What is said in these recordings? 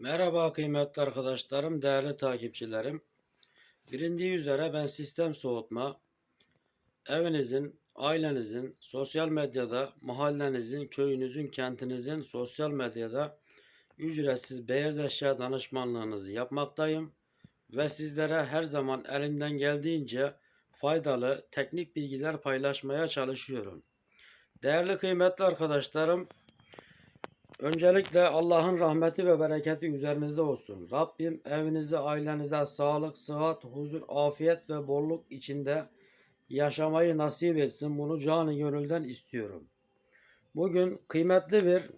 Merhaba kıymetli arkadaşlarım, değerli takipçilerim. Bilindiği üzere ben sistem soğutma, evinizin, ailenizin, sosyal medyada, mahallenizin, köyünüzün, kentinizin sosyal medyada ücretsiz beyaz eşya danışmanlığınızı yapmaktayım. Ve sizlere her zaman elimden geldiğince faydalı teknik bilgiler paylaşmaya çalışıyorum. Değerli kıymetli arkadaşlarım, Öncelikle Allah'ın rahmeti ve bereketi üzerinize olsun. Rabbim evinize, ailenize sağlık, sıhhat, huzur, afiyet ve bolluk içinde yaşamayı nasip etsin. Bunu canı gönülden istiyorum. Bugün kıymetli bir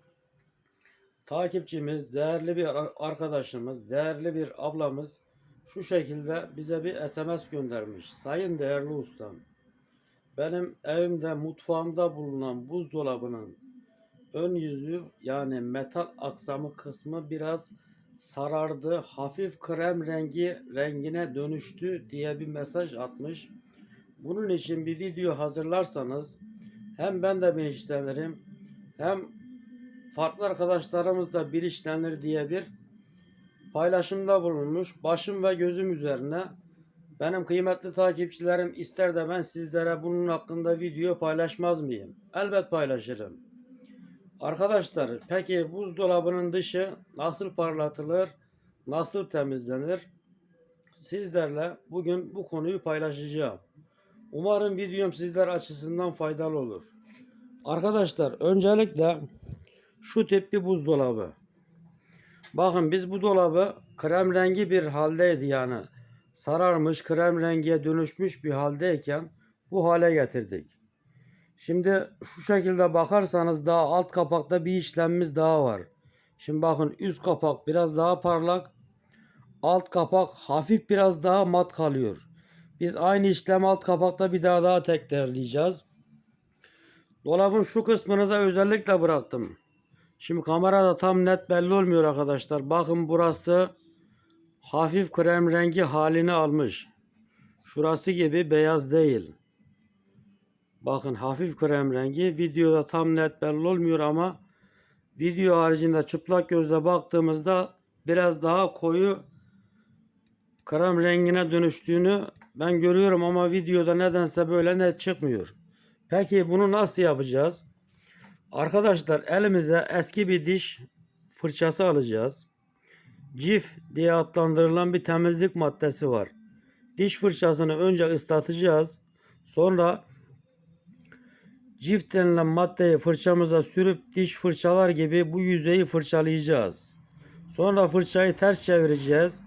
takipçimiz, değerli bir ar- arkadaşımız, değerli bir ablamız şu şekilde bize bir SMS göndermiş. Sayın değerli ustam, benim evimde mutfağımda bulunan buzdolabının ön yüzü yani metal aksamı kısmı biraz sarardı. Hafif krem rengi rengine dönüştü diye bir mesaj atmış. Bunun için bir video hazırlarsanız hem ben de bilinçlenirim hem farklı arkadaşlarımız da bilinçlenir diye bir paylaşımda bulunmuş. Başım ve gözüm üzerine benim kıymetli takipçilerim ister de ben sizlere bunun hakkında video paylaşmaz mıyım? Elbet paylaşırım. Arkadaşlar peki buzdolabının dışı nasıl parlatılır, nasıl temizlenir? Sizlerle bugün bu konuyu paylaşacağım. Umarım videom sizler açısından faydalı olur. Arkadaşlar öncelikle şu tip bir buzdolabı. Bakın biz bu dolabı krem rengi bir haldeydi yani. Sararmış, krem rengiye dönüşmüş bir haldeyken bu hale getirdik. Şimdi şu şekilde bakarsanız daha alt kapakta bir işlemimiz daha var. Şimdi bakın üst kapak biraz daha parlak. Alt kapak hafif biraz daha mat kalıyor. Biz aynı işlemi alt kapakta bir daha daha tekrarlayacağız. Dolabın şu kısmını da özellikle bıraktım. Şimdi kamerada tam net belli olmuyor arkadaşlar. Bakın burası hafif krem rengi halini almış. Şurası gibi beyaz değil. Bakın hafif krem rengi. Videoda tam net belli olmuyor ama video haricinde çıplak gözle baktığımızda biraz daha koyu krem rengine dönüştüğünü ben görüyorum ama videoda nedense böyle net çıkmıyor. Peki bunu nasıl yapacağız? Arkadaşlar elimize eski bir diş fırçası alacağız. Cif diye adlandırılan bir temizlik maddesi var. Diş fırçasını önce ıslatacağız. Sonra Cift denilen maddeyi fırçamıza sürüp diş fırçalar gibi bu yüzeyi fırçalayacağız. Sonra fırçayı ters çevireceğiz.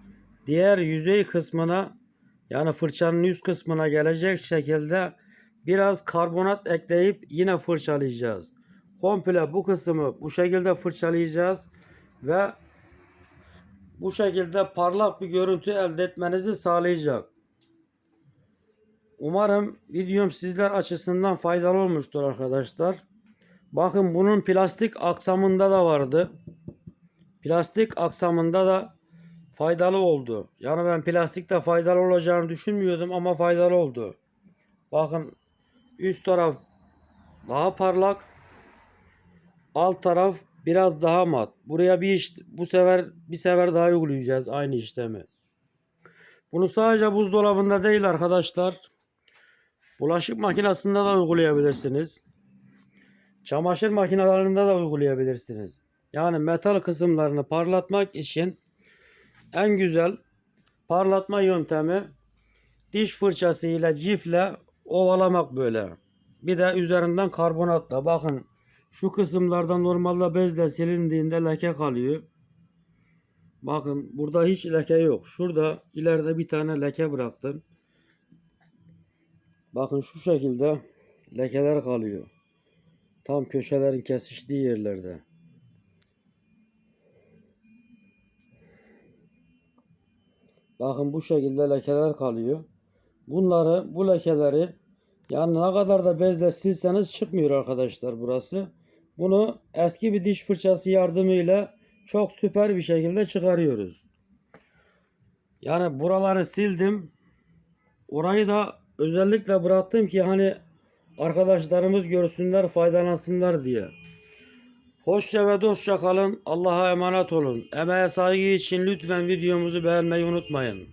Diğer yüzey kısmına yani fırçanın üst kısmına gelecek şekilde biraz karbonat ekleyip yine fırçalayacağız. Komple bu kısmı bu şekilde fırçalayacağız ve bu şekilde parlak bir görüntü elde etmenizi sağlayacak. Umarım videom sizler açısından faydalı olmuştur arkadaşlar. Bakın bunun plastik aksamında da vardı. Plastik aksamında da faydalı oldu. Yani ben plastikte faydalı olacağını düşünmüyordum ama faydalı oldu. Bakın üst taraf daha parlak. Alt taraf biraz daha mat. Buraya bir iş bu sefer bir sefer daha uygulayacağız aynı işlemi. Bunu sadece buzdolabında değil arkadaşlar. Bulaşık makinesinde de uygulayabilirsiniz. Çamaşır makinelerinde de uygulayabilirsiniz. Yani metal kısımlarını parlatmak için en güzel parlatma yöntemi diş fırçası ile cifle ovalamak böyle. Bir de üzerinden karbonatla. Bakın şu kısımlardan normalde bezle silindiğinde leke kalıyor. Bakın burada hiç leke yok. Şurada ileride bir tane leke bıraktım. Bakın şu şekilde lekeler kalıyor. Tam köşelerin kesiştiği yerlerde. Bakın bu şekilde lekeler kalıyor. Bunları, bu lekeleri yani ne kadar da bezle silseniz çıkmıyor arkadaşlar burası. Bunu eski bir diş fırçası yardımıyla çok süper bir şekilde çıkarıyoruz. Yani buraları sildim. Orayı da özellikle bıraktım ki hani arkadaşlarımız görsünler, faydalansınlar diye. Hoşça ve dostça kalın. Allah'a emanet olun. Emeğe saygı için lütfen videomuzu beğenmeyi unutmayın.